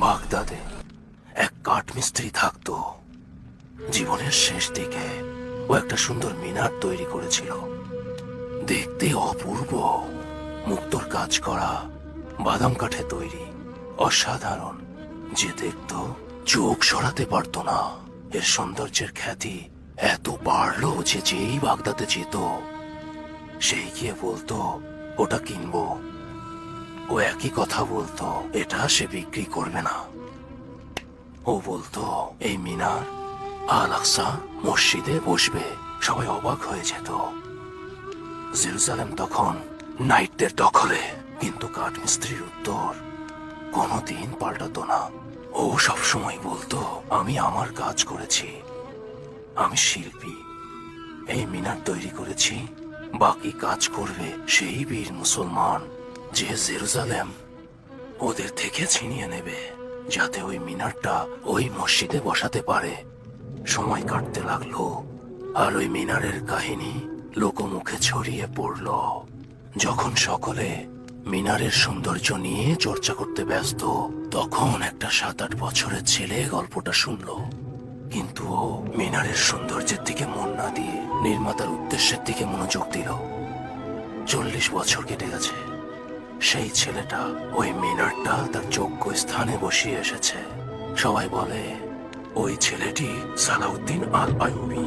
বাগদাদে এক কাঠমিস্ত্রি থাকতো। জীবনের শেষ দিকে ও একটা সুন্দর মিনার তৈরি করেছিল। দেখতে অপূর্ব। মুক্তর কাজ করা, বাদাম কাঠে তৈরি, অসাধারণ। যে দেখতো চোখ সরাতে পারতো না। এর সৌন্দর্যের খ্যাতি এত বাড়লো যে যেই বাগদাদে যেত, সেই গিয়ে বলতো, ওটা কিনবো। ও একই কথা বলতো, এটা সে বিক্রি করবে না। ও বলতো, এই মিনার আল আকসা মসজিদে বসবে। সবাই অবাক হয়ে যেত। জেরুজালেম তখন নাইটদের দখলে, কিন্তু কাঠমিস্ত্রির উত্তর কোনোদিন পাল্টাতো না। ও সবসময় বলতো, আমি আমার কাজ করেছি, আমি শিল্পী। এই মিনার তৈরি করেছি, বাকি কাজ করবে সেই বীর মুসলমান। যে জেরুজালেম ওদের থেকে ছিনিয়ে নেবে, যাতে ওই মিনারটা ওই মসজিদে বসাতে পারে। সময় কাটতে লাগল, আর ওই মিনারের কাহিনী লোকমুখে ছড়িয়ে পড়ল। যখন সকলে মিনারের সৌন্দর্য নিয়ে চর্চা করতে ব্যস্ত, তখন একটা সাত আট বছরের ছেলে গল্পটা শুনল। কিন্তু ও মিনারের সৌন্দর্যের দিকে মন না দিয়ে নির্মাতার উদ্দেশ্যের দিকে মনোযোগ দিল। চল্লিশ বছর কেটে গেছে। সেই ছেলেটা ওই মিনারটা তার যোগ্য স্থানে বসিয়ে এসেছে। সবাই বলে, ওই ছেলেটি সালাউদ্দিন আল আয়ুবি